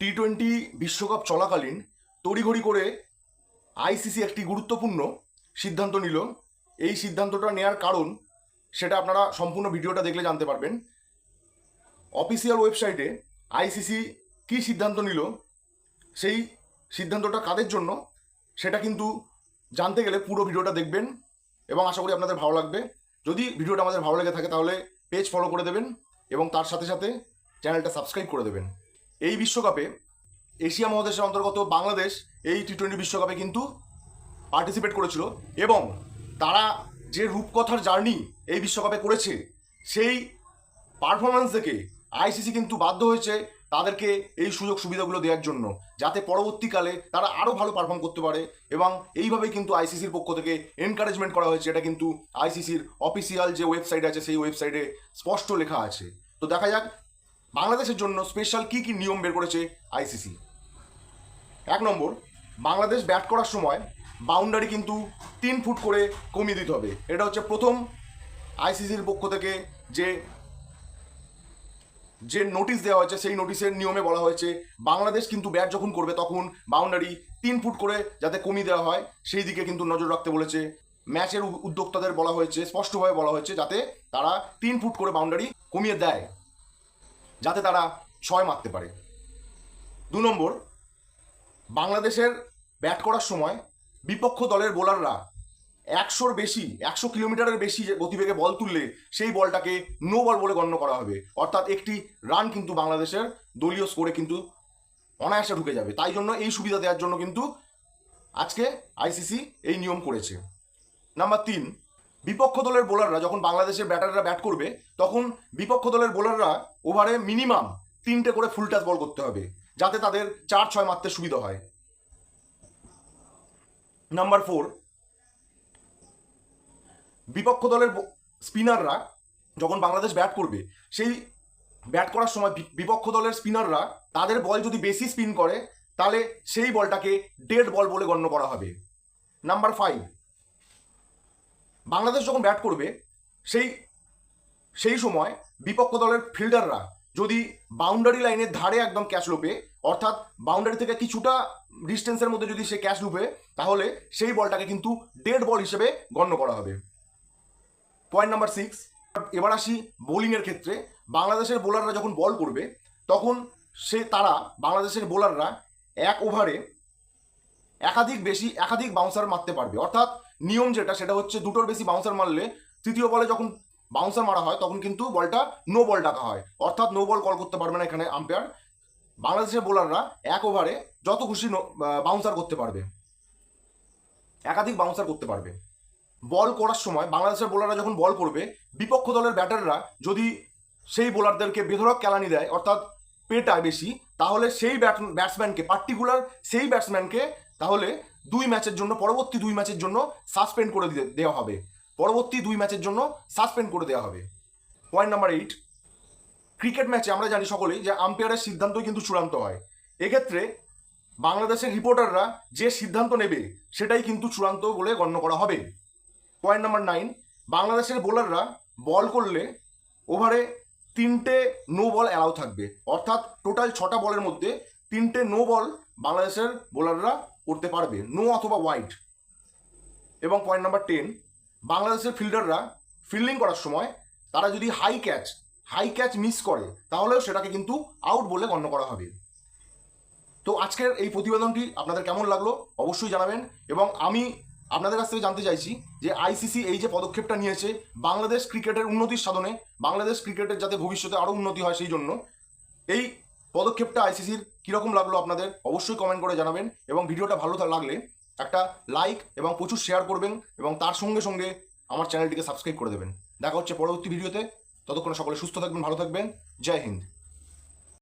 T twenty বিশ্বকাপ চলাকালীন তড়িঘড়ি করে আইসিসি একটি গুরুত্বপূর্ণ সিদ্ধান্ত নিল। এই সিদ্ধান্তটা নেয়ার কারণ সেটা আপনারা সম্পূর্ণ ভিডিওটা দেখলে জানতে পারবেন। অফিসিয়াল ওয়েবসাইটে আইসিসি কী সিদ্ধান্ত নিল, সেই সিদ্ধান্তটা কাদের জন্য, সেটা কিন্তু জানতে গেলে পুরো ভিডিওটা দেখবেন এবং আশা করি আপনাদের ভালো লাগবে। যদি ভিডিওটা আমাদের ভালো লেগে থাকে তাহলে পেজ ফলো করে দেবেন এবং তার সাথে সাথে চ্যানেলটা সাবস্ক্রাইব করে দেবেন। এই বিশ্বকাপে এশিয়া মহাদেশের অন্তর্গত বাংলাদেশ এই টি টোয়েন্টি বিশ্বকাপে কিন্তু পার্টিসিপেট করেছিল এবং তারা যে রূপকথার জার্নি এই বিশ্বকাপে করেছে, সেই পারফরমেন্স থেকে আইসিসি কিন্তু বাধ্য হয়েছে তাদেরকে এই সুযোগ সুবিধাগুলো দেওয়ার জন্য, যাতে পরবর্তীকালে তারা আরও ভালো পারফর্ম করতে পারে এবং এইভাবেই কিন্তু আইসিসির পক্ষ থেকে এনকারেজমেন্ট করা হয়েছে। এটা কিন্তু আইসিসির অফিসিয়াল যে ওয়েবসাইট আছে, সেই ওয়েবসাইটে স্পষ্ট লেখা আছে। তো দেখা যাক বাংলাদেশের জন্য স্পেশাল কি কি নিয়ম বের করেছে আইসিসি এক নম্বর, বাংলাদেশ ব্যাট করার সময় বাউন্ডারি কিন্তু তিন ফুট করে কমিয়ে দিতে হবে। এটা হচ্ছে প্রথম আইসিসির পক্ষ থেকে যে যে নোটিশ দেওয়া হয়েছে, সেই নোটিশের নিয়মে বলা হয়েছে, বাংলাদেশ কিন্তু ব্যাট যখন করবে তখন বাউন্ডারি তিন ফুট করে যাতে কমিয়ে দেওয়া হয়, সেই দিকে কিন্তু নজর রাখতে বলেছে। ম্যাচের উদ্যোক্তাদের বলা হয়েছে, স্পষ্টভাবে বলা হয়েছে যাতে তারা তিন ফুট করে বাউন্ডারি কমিয়ে দেয়। যাতে তারা ছয় মারতে পারে। দু নম্বর, বাংলাদেশের ব্যাট করার সময় বিপক্ষ দলের বোলাররা একশোর বেশি, একশো কিলোমিটারের বেশি গতিবেগে বল তুললে সেই বলটাকে নো বল বলে গণ্য করা হবে। অর্থাৎ একটি রান কিন্তু বাংলাদেশের দলীয় স্কোরে কিন্তু অনায়াসে ঢুকে যাবে। তাই জন্য এই সুবিধা দেওয়ার জন্য কিন্তু আজকে আইসিসি এই নিয়ম করেছে। নাম্বার তিন বিপক্ষ দলের বোলাররা যখন বাংলাদেশের ব্যাটাররা ব্যাট করবে, তখন বিপক্ষ দলের বোলাররা ওভারে মিনিমাম তিনটে করে ফুল টাচ বল করতে হবে, যাতে তাদের চার ছয় মারতে সুবিধা হয়। নাম্বার ফোর বিপক্ষ দলের স্পিনাররা যখন বাংলাদেশ ব্যাট করবে, সেই ব্যাট করার সময় বিপক্ষ দলের স্পিনাররা তাদের বল যদি বেশি স্পিন করে, তাহলে সেই বলটাকে ডেড বল বলে গণ্য করা হবে। নাম্বার ফাইভ বাংলাদেশ যখন ব্যাট করবে, সেই সেই সময় বিপক্ষ দলের ফিল্ডাররা যদি বাউন্ডারি লাইনের ধারে একদম ক্যাচ লোপে, অর্থাৎ বাউন্ডারি থেকে কিছুটা ডিস্টেন্সের মধ্যে যদি সে ক্যাচ লুপে, তাহলে সেই বলটাকে কিন্তু ডেড বল হিসেবে গণ্য করা হবে। পয়েন্ট নাম্বার সিক্স এবার আসি বোলিংয়ের ক্ষেত্রে। বাংলাদেশের বোলাররা যখন বল করবে, তখন সে, তারা বাংলাদেশের বোলাররা এক ওভারে একাধিক বেশি, একাধিক বাউন্সার মারতে পারবে। অর্থাৎ নিয়ম যেটা, সেটা হচ্ছে দুটোর বেশি বাউন্সার মারলে তৃতীয় বলে যখন বাউন্সার মারা হয়, তখন কিন্তু বলটা নো বল ডাকা হয়। অর্থাৎ নো বল কল করতে পারবে না এখানে আম্পায়ার বাংলাদেশের বোলাররা এক ওভারে যত খুশি বাউন্সার করতে পারবে। একাধিক বাউন্সার করতে পারবে। বল করার সময় বাংলাদেশের বোলাররা যখন বল করবে, বিপক্ষ দলের ব্যাটাররা যদি সেই বোলারদেরকে বেধরক কেলানি দেয়, অর্থাৎ পেটায় বেশি, তাহলে সেই ব্যাট ব্যাটসম্যানকে পার্টিকুলার সেই ব্যাটসম্যানকে তাহলে দুই ম্যাচের জন্য, পরবর্তী দুই ম্যাচের জন্য সাসপেন্ড করে দেওয়া হবে। পরবর্তী দুই ম্যাচের জন্য সাসপেন্ড করে দেওয়া হবে। পয়েন্ট নাম্বার এইট ক্রিকেট ম্যাচে আমরা জানি সকলেই যে আম্পায়ারের সিদ্ধান্তই কিন্তু চূড়ান্ত হয়। এক্ষেত্রে বাংলাদেশের রিপোর্টাররা যে সিদ্ধান্ত নেবে, সেটাই কিন্তু চূড়ান্ত বলে গণ্য করা হবে। পয়েন্ট নাম্বার নাইন বাংলাদেশের বোলাররা বল করলে ওভারে তিনটে নো বল অ্যালাউ থাকবে। অর্থাৎ টোটাল ছটা বলের মধ্যে তিনটে নো বল বাংলাদেশের বোলাররা করতে পারবে। নো অথবা ওয়াইড এবং পয়েন্ট নাম্বার টেন বাংলাদেশের ফিল্ডাররা ফিল্ডিং করার সময় তারা যদি high catch high catch miss করে, তাহলেও সেটাকে কিন্তু আউট বলে গণ্য করা হবে। তো আজকের এই প্রতিবেদনটি আপনাদের কেমন লাগল অবশ্যই জানাবেন। এবং আমি আপনাদের কাছ থেকে জানতে চাইছি যে আইসিসি এই যে পদক্ষেপটা নিয়েছে বাংলাদেশ ক্রিকেটের উন্নতির সাধনে, বাংলাদেশ ক্রিকেটের যাতে ভবিষ্যতে আরও উন্নতি হয় সেই জন্য, এই পদক্ষেপটা আইসিসির কীরকম লাগল আপনাদের, অবশ্যই কমেন্ট করে জানাবেন এবং ভিডিওটা ভালো লাগলে একটা লাইক এবং প্রচুর শেয়ার করবেন এবং তার সঙ্গে সঙ্গে আমার চ্যানেলটিকে সাবস্ক্রাইব করে দেবেন। দেখা হচ্ছে পরবর্তী ভিডিওতে ততক্ষণে সকলে সুস্থ থাকবেন, ভালো থাকবেন। জয় হিন্দ।